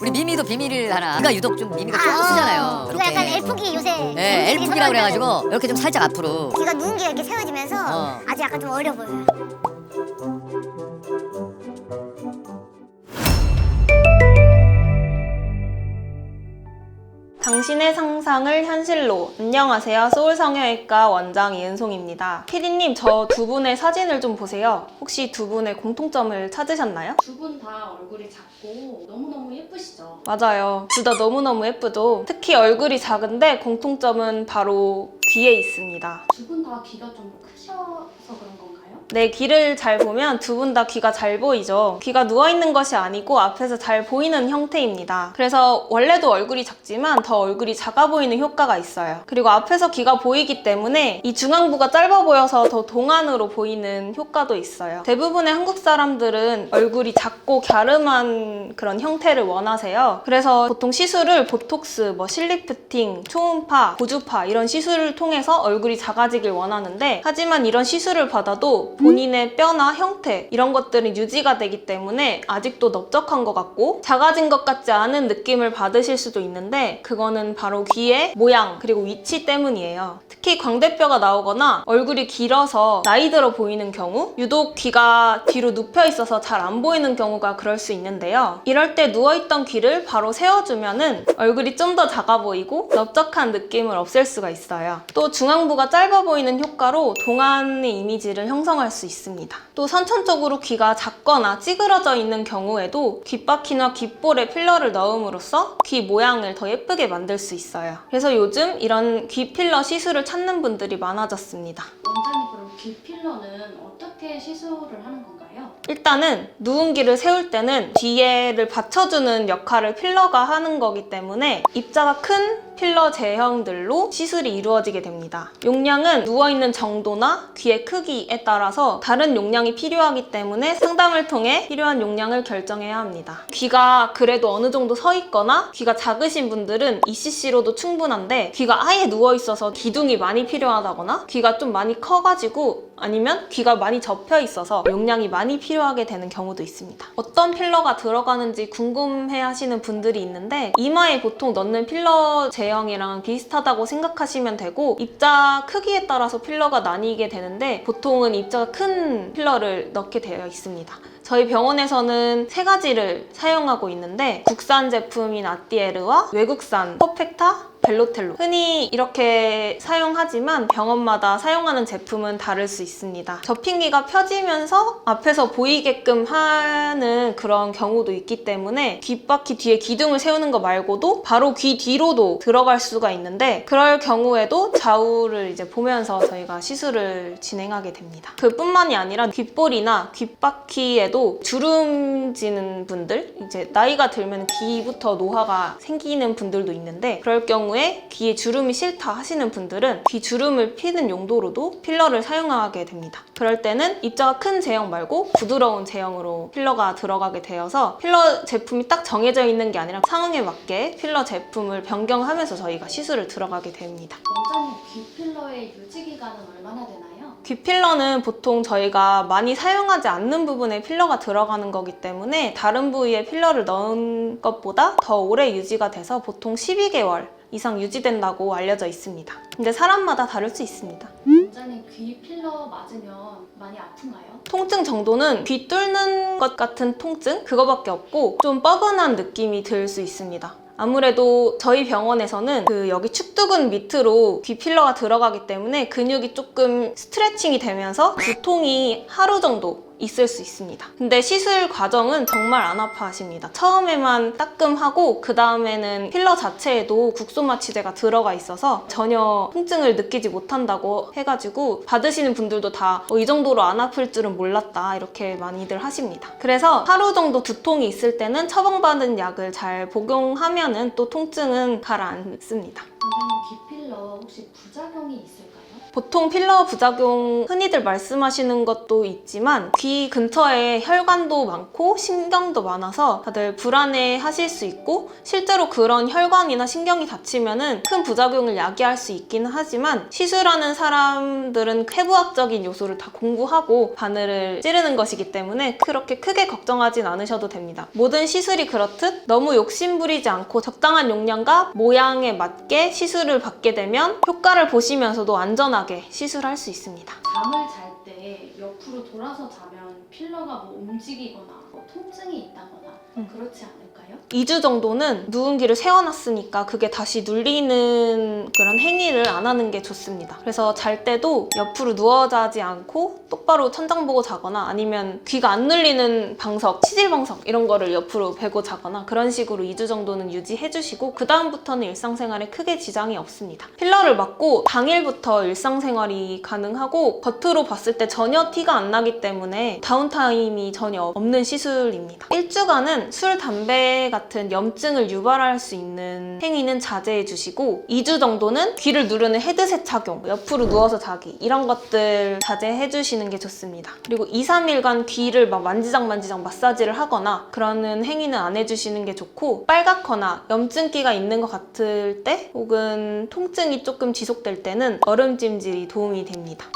우리 미미도 비밀을 하나. 귀가 유독 좀 미미가 아, 좀 쓰잖아요. 그거 약간 엘프기 요새. 네, 엘프기라고 선호하잖아요. 그래가지고 이렇게 좀 살짝 앞으로. 귀가 누운 게 이렇게 세워지면서 어. 아주 약간 좀 어려 보여요. 당신의 상상을 현실로. 안녕하세요. 소울성형외과 원장 이은송입니다. 피디님, 저 두 분의 사진을 좀 보세요. 혹시 두 분의 공통점을 찾으셨나요? 두 분 다 얼굴이 작고 너무너무 예쁘시죠? 맞아요. 둘 다 너무너무 예쁘죠? 특히 얼굴이 작은데 공통점은 바로 귀에 있습니다. 두 분 다 귀가 좀 크셔서 그런 건가요? 네, 귀를 잘 보면 두 분 다 귀가 잘 보이죠. 귀가 누워있는 것이 아니고 앞에서 잘 보이는 형태입니다. 그래서 원래도 얼굴이 작지만 더 얼굴이 작아 보이는 효과가 있어요. 그리고 앞에서 귀가 보이기 때문에 이 중앙부가 짧아 보여서 더 동안으로 보이는 효과도 있어요. 대부분의 한국 사람들은 얼굴이 작고 갸름한 그런 형태를 원하세요. 그래서 보통 시술을 보톡스, 뭐 실리프팅, 초음파, 고주파 이런 시술을 통해서 얼굴이 작아지길 원하는데 하지만 이런 시술을 받아도 본인의 뼈나 형태 이런 것들은 유지가 되기 때문에 아직도 넓적한 것 같고 작아진 것 같지 않은 느낌을 받으실 수도 있는데 그거는 바로 귀의 모양 그리고 위치 때문이에요. 특히 광대뼈가 나오거나 얼굴이 길어서 나이 들어 보이는 경우 유독 귀가 뒤로 눕혀 있어서 잘 안 보이는 경우가 그럴 수 있는데요. 이럴 때 누워있던 귀를 바로 세워주면 은 얼굴이 좀 더 작아 보이고 넓적한 느낌을 없앨 수가 있어요. 또 중앙부가 짧아 보이는 효과로 동안의 이미지를 형성할 수 있습니다. 또 선천적으로 귀가 작거나 찌그러져 있는 경우에도 귓바퀴나 귓볼에 필러를 넣음으로써 귀 모양을 더 예쁘게 만들 수 있어요. 그래서 요즘 이런 귀 필러 시술을 찾는 분들이 많아졌습니다. 원장님 그럼 귀 필러는 어떻게 시술을 하는 건가요? 일단은 누운 귀를 세울 때는 뒤에를 받쳐주는 역할을 필러가 하는 거기 때문에 입자가 큰 필러 제형들로 시술이 이루어지게 됩니다. 용량은 누워있는 정도나 귀의 크기에 따라서 다른 용량이 필요하기 때문에 상담을 통해 필요한 용량을 결정해야 합니다. 귀가 그래도 어느 정도 서 있거나 귀가 작으신 분들은 ECC로도 충분한데 귀가 아예 누워있어서 기둥이 많이 필요하다거나 귀가 좀 많이 커가지고 아니면 귀가 많이 접혀 있어서 용량이 많이 필요하게 되는 경우도 있습니다. 어떤 필러가 들어가는지 궁금해 하시는 분들이 있는데 이마에 보통 넣는 필러 제형이랑 비슷하다고 생각하시면 되고 입자 크기에 따라서 필러가 나뉘게 되는데 보통은 입자가 큰 필러를 넣게 되어 있습니다. 저희 병원에서는 세 가지를 사용하고 있는데 국산 제품인 아띠에르와 외국산 퍼펙타 벨로텔로 흔히 이렇게 사용하지만 병원마다 사용하는 제품은 다를 수 있습니다. 접힌기가 펴지면서 앞에서 보이게끔 하는 그런 경우도 있기 때문에 귓바퀴 뒤에 기둥을 세우는 거 말고도 바로 귀 뒤로도 들어갈 수가 있는데 그럴 경우에도 좌우를 이제 보면서 저희가 시술을 진행하게 됩니다. 그뿐만이 아니라 귓볼이나 귓바퀴에도 주름 지는 분들 이제 나이가 들면 귀부터 노화가 생기는 분들도 있는데 그럴 경우에 귀에 주름이 싫다 하시는 분들은 귀 주름을 피는 용도로도 필러를 사용하게 됩니다. 그럴 때는 입자가 큰 제형 말고 부드러운 제형으로 필러가 들어가게 되어서 필러 제품이 딱 정해져 있는 게 아니라 상황에 맞게 필러 제품을 변경하면서 저희가 시술을 들어가게 됩니다. 원장님 귀 필러의 유지 기간은 얼마나 되나요? 귀 필러는 보통 저희가 많이 사용하지 않는 부분에 필러가 들어가는 거기 때문에 다른 부위에 필러를 넣은 것보다 더 오래 유지가 돼서 보통 12개월 이상 유지된다고 알려져 있습니다. 근데 사람마다 다를 수 있습니다. 원장님 귀 필러 맞으면 많이 아픈가요? 통증 정도는 귀 뚫는 것 같은 통증? 그거밖에 없고 좀 뻐근한 느낌이 들 수 있습니다. 아무래도 저희 병원에서는 그 여기 축 두근 밑으로 귀 필러가 들어가기 때문에 근육이 조금 스트레칭이 되면서 두통이 하루 정도 있을 수 있습니다. 근데 시술 과정은 정말 안 아파하십니다. 처음에만 따끔하고 그 다음에는 필러 자체에도 국소마취제가 들어가 있어서 전혀 통증을 느끼지 못한다고 해가지고 받으시는 분들도 다 이 정도로 안 아플 줄은 몰랐다 이렇게 많이들 하십니다. 그래서 하루 정도 두통이 있을 때는 처방받은 약을 잘 복용하면 은 또 통증은 가라앉습니다. 원장님 귀 필러 혹시 부작용이 있을까요? 보통 필러 부작용 흔히들 말씀하시는 것도 있지만 귀 근처에 혈관도 많고 신경도 많아서 다들 불안해 하실 수 있고 실제로 그런 혈관이나 신경이 다치면은 큰 부작용을 야기할 수 있기는 하지만 시술하는 사람들은 해부학적인 요소를 다 공부하고 바늘을 찌르는 것이기 때문에 그렇게 크게 걱정하진 않으셔도 됩니다. 모든 시술이 그렇듯 너무 욕심부리지 않고 적당한 용량과 모양에 맞게 시술을 받게 되면 효과를 보시면서도 안전 하게 시술할 수 있습니다. 잠을 잘 때 옆으로 돌아서 자면 필러가 뭐 움직이거나 뭐 통증이 있다거나 음. 그렇지 않을까요? 2주 정도는 누운기를 세워놨으니까 그게 다시 눌리는 그런 행위를 안 하는 게 좋습니다. 그래서 잘 때도 옆으로 누워 자지 않고 똑바로 천장 보고 자거나 아니면 귀가 안 눌리는 방석, 치질 방석 이런 거를 옆으로 베고 자거나 그런 식으로 2주 정도는 유지해 주시고 그 다음부터는 일상생활에 크게 지장이 없습니다. 필러를 맞고 당일부터 일상생활이 가능하고 겉으로 봤을 때 전혀 티가 안 나기 때문에 다운타임이 전혀 없는 시술입니다. 일주간은 술, 담배 같은 염증을 유발할 수 있는 행위는 자제해 주시고 2주 정도는 귀를 누르는 헤드셋 착용, 옆으로 누워서 자기 이런 것들 자제해 주시는 게 좋습니다. 그리고 2, 3일간 귀를 막 만지작 만지작 마사지를 하거나 그러는 행위는 안 해주시는 게 좋고 빨갛거나 염증기가 있는 것 같을 때 혹은 통증이 조금 지속될 때는 얼음찜질이 도움이 됩니다.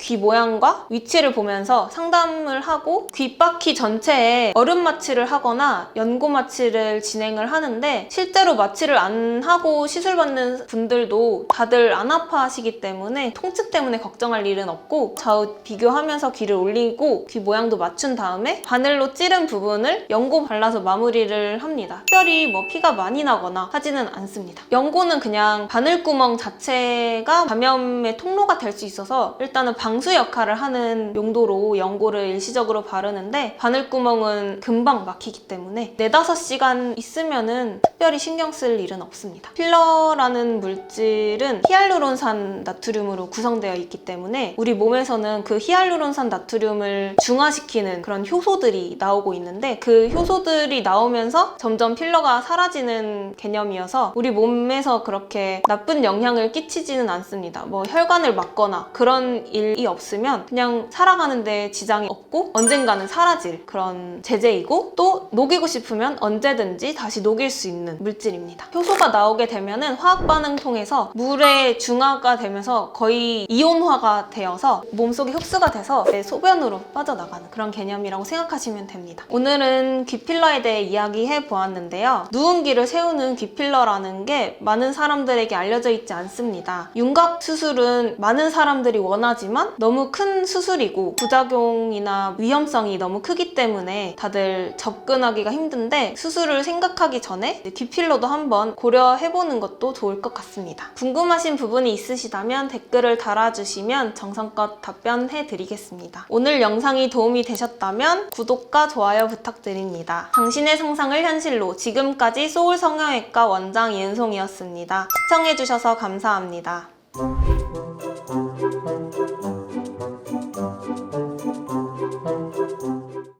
귀 모양과 위치를 보면서 상담을 하고 귓바퀴 전체에 얼음 마취를 하거나 연고 마취를 진행을 하는데 실제로 마취를 안 하고 시술 받는 분들도 다들 안 아파하시기 때문에 통증 때문에 걱정할 일은 없고 좌우 비교하면서 귀를 올리고 귀 모양도 맞춘 다음에 바늘로 찌른 부분을 연고 발라서 마무리를 합니다. 특별히 뭐 피가 많이 나거나 하지는 않습니다. 연고는 그냥 바늘구멍 자체가 감염의 통로가 될 수 있어서 일단은 방수 역할을 하는 용도로 연고를 일시적으로 바르는데 바늘구멍은 금방 막히기 때문에 4, 5시간 있으면은 특별히 신경 쓸 일은 없습니다. 필러라는 물질은 히알루론산 나트륨으로 구성되어 있기 때문에 우리 몸에서는 그 히알루론산 나트륨을 중화시키는 그런 효소들이 나오고 있는데 그 효소들이 나오면서 점점 필러가 사라지는 개념이어서 우리 몸에서 그렇게 나쁜 영향을 끼치지는 않습니다. 뭐 혈관을 막거나 그런 일이 없으면 그냥 살아가는데 지장이 없고 언젠가는 사라질 그런 제재이고 또 녹이고 싶으면 언제든지 다시 녹일 수 있는 물질입니다. 효소가 나오게 되면은 화학 반응 통해서 물의 중화가 되면서 거의 이온화가 되어서 몸속에 흡수가 돼서 내 소변으로 빠져나가는 그런 개념이라고 생각하시면 됩니다. 오늘은 귀필러에 대해 이야기해 보았는데요. 누운기를 세우는 귀필러라는 게 많은 사람들에게 알려져 있지 않습니다. 윤곽 수술은 많은 사람들이 원하지만 너무 큰 수술이고 부작용이나 위험성이 너무 크기 때문에 다들 접근하기가 힘든데 수술을 생각하기 전에 귀필러도 한번 고려해보는 것도 좋을 것 같습니다. 궁금하신 부분이 있으시다면 댓글을 달아주시면 정성껏 답변해 드리겠습니다. 오늘 영상이 도움이 되셨다면 구독과 좋아요 부탁드립니다. 당신의 상상을 현실로 지금까지 소울 성형외과 원장 이은송이었습니다. 시청해주셔서 감사합니다.